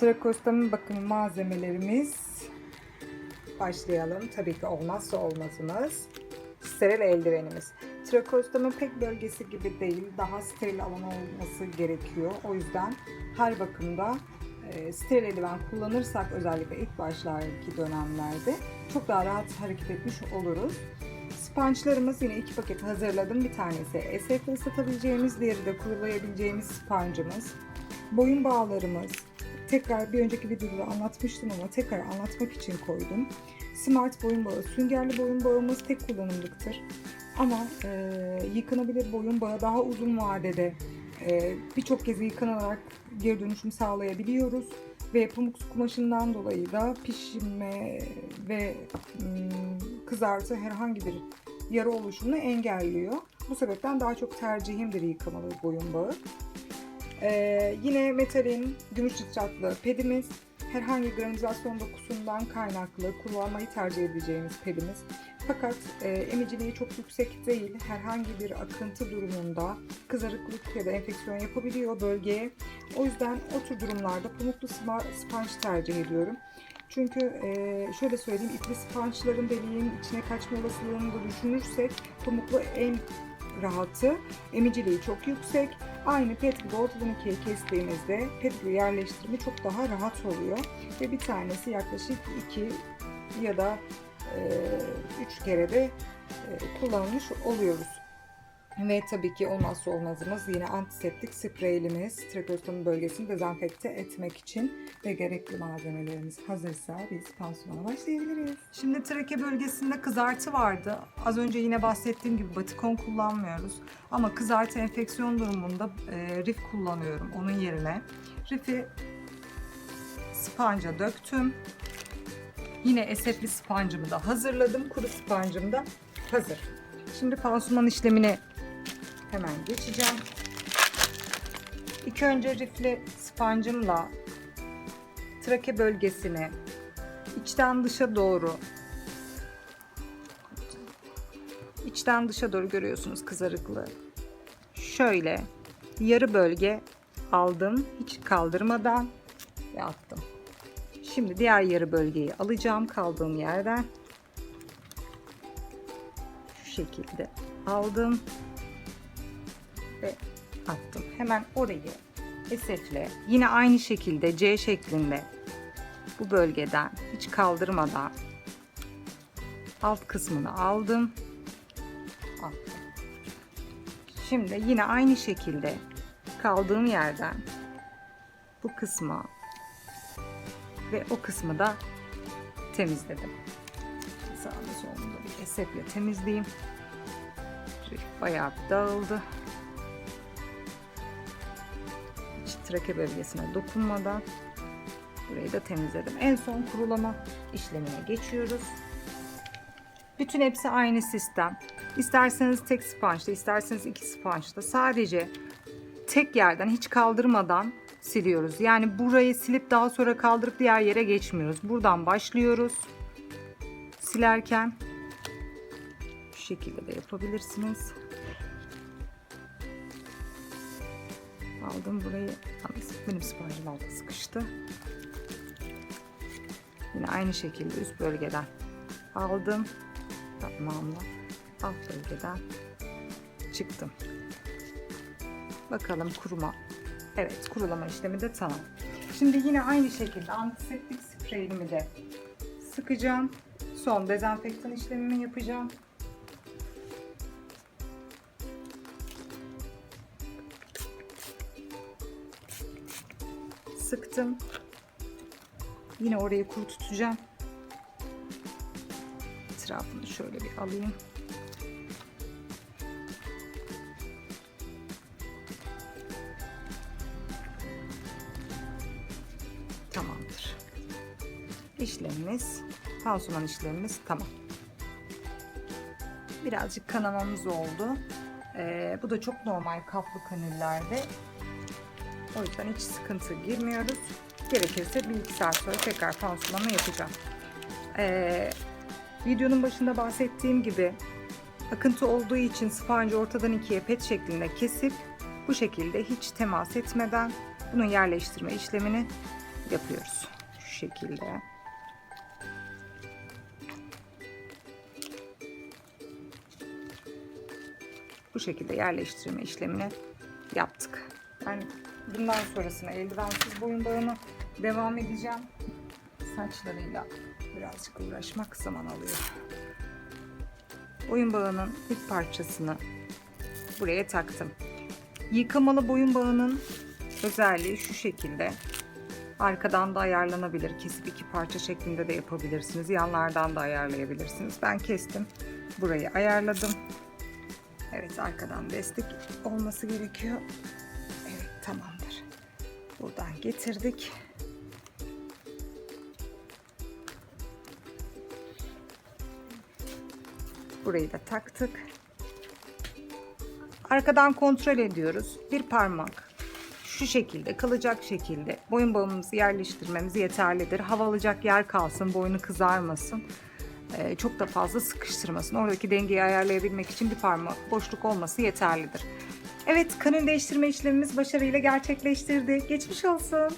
Trakostamın bakım malzemelerimiz başlayalım. Tabii ki olmazsa olmazımız steril eldivenimiz. Trakostamın pek bölgesi gibi değil. Daha steril alan olması gerekiyor. O yüzden her bakımda e, steril eldiven kullanırsak özellikle ilk başlardaki dönemlerde çok daha rahat hareket etmiş oluruz. Sponge'larımız yine iki paket hazırladım. Bir tanesi esefle ıslatabileceğimiz, diğeri de kurulayabileceğimiz sponge'ımız. Boyun bağlarımız. Tekrar bir önceki videoda anlatmıştım ama tekrar anlatmak için koydum. Smart boyun bağı, süngerli boyun bağımız tek kullanımlıktır. Ama e, yıkanabilir boyun bağı daha uzun vadede e, birçok kez yıkanarak geri dönüşüm sağlayabiliyoruz. Ve pamuk kumaşından dolayı da pişirme ve ım, kızartı herhangi bir yara oluşumunu engelliyor. Bu sebepten daha çok tercihimdir yıkamalı boyun bağı. Ee, yine metalin gümüş nitratlı pedimiz. Herhangi granülizasyon dokusundan kaynaklı kullanmayı tercih edeceğimiz pedimiz. Fakat e, emiciliği çok yüksek değil. Herhangi bir akıntı durumunda kızarıklık ya da enfeksiyon yapabiliyor bölgeye. O yüzden o tür durumlarda pamuklu sponge tercih ediyorum. Çünkü e, şöyle söyleyeyim ipli sponge'ların deliğin içine kaçma olasılığını da düşünürsek pamuklu en rahatı, emiciliği çok yüksek. Aynı pet gibi ortadan ikiye kestiğimizde pet gibi yerleştirme çok daha rahat oluyor. Ve bir tanesi yaklaşık 2 ya da 3 kere de e, kullanılmış oluyoruz. Ve tabii ki olmazsa olmazımız yine antiseptik spreylimiz trakeostomi bölgesini dezenfekte etmek için ve gerekli malzemelerimiz hazırsa biz pansumana başlayabiliriz. Şimdi trake bölgesinde kızartı vardı. Az önce yine bahsettiğim gibi batikon kullanmıyoruz. Ama kızartı enfeksiyon durumunda e, rif kullanıyorum onun yerine. Rifi spanca döktüm. Yine esefli spancımı da hazırladım. Kuru spancım da hazır. Şimdi pansuman işlemine hemen geçeceğim. İlk önce rifli spancımla trake bölgesini içten dışa doğru içten dışa doğru görüyorsunuz kızarıklığı. Şöyle yarı bölge aldım hiç kaldırmadan ve attım. Şimdi diğer yarı bölgeyi alacağım kaldığım yerden. Şu şekilde aldım ve attım. Hemen orayı esefle yine aynı şekilde C şeklinde bu bölgeden hiç kaldırmadan alt kısmını aldım. Attım. Şimdi yine aynı şekilde kaldığım yerden bu kısma ve o kısmı da temizledim. Sağını solunu da bir esefle temizleyeyim. Bayağı bir dağıldı. Trake bölgesine dokunmadan burayı da temizledim. En son kurulama işlemine geçiyoruz. Bütün hepsi aynı sistem. İsterseniz tek sponge'da, isterseniz iki sponge'da sadece tek yerden hiç kaldırmadan siliyoruz. Yani burayı silip daha sonra kaldırıp diğer yere geçmiyoruz. Buradan başlıyoruz. Silerken şu şekilde de yapabilirsiniz. Aldım burayı. Benim sponjım altı sıkıştı. Yine aynı şekilde üst bölgeden aldım. Tamamla alt bölgeden çıktım. Bakalım kuruma Evet kurulama işlemi de tamam. Şimdi yine aynı şekilde antiseptik spreyimi de sıkacağım. Son dezenfektan işlemimi yapacağım. Sıktım. Yine orayı kuru tutacağım. Etrafını şöyle bir alayım. Tamamdır. İşlemimiz, pansuman işlemimiz tamam. Birazcık kanamamız oldu. Ee, bu da çok normal kaplı kanüllerde. O yüzden hiç sıkıntı girmiyoruz. Gerekirse bir iki saat sonra tekrar pansumanı yapacağım. Ee, videonun başında bahsettiğim gibi akıntı olduğu için sponge ortadan ikiye pet şeklinde kesip bu şekilde hiç temas etmeden bunun yerleştirme işlemini yapıyoruz. Şu şekilde. Bu şekilde yerleştirme işlemini yaptık. Ben bundan sonrasına eldivensiz boyun bağını devam edeceğim. Saçlarıyla birazcık uğraşmak zaman alıyor. Boyun bağının ilk parçasını buraya taktım. Yıkamalı boyun bağının özelliği şu şekilde. Arkadan da ayarlanabilir. Kesip iki parça şeklinde de yapabilirsiniz. Yanlardan da ayarlayabilirsiniz. Ben kestim. Burayı ayarladım. Evet arkadan destek olması gerekiyor. Evet tamamdır. Buradan getirdik. Burayı da taktık. Arkadan kontrol ediyoruz. Bir parmak şu şekilde kalacak şekilde boyun bağımızı yerleştirmemiz yeterlidir. Hava alacak yer kalsın, boynu kızarmasın. Ee, çok da fazla sıkıştırmasın. Oradaki dengeyi ayarlayabilmek için bir parmak boşluk olması yeterlidir. Evet, kanül değiştirme işlemimiz başarıyla gerçekleştirdi. Geçmiş olsun.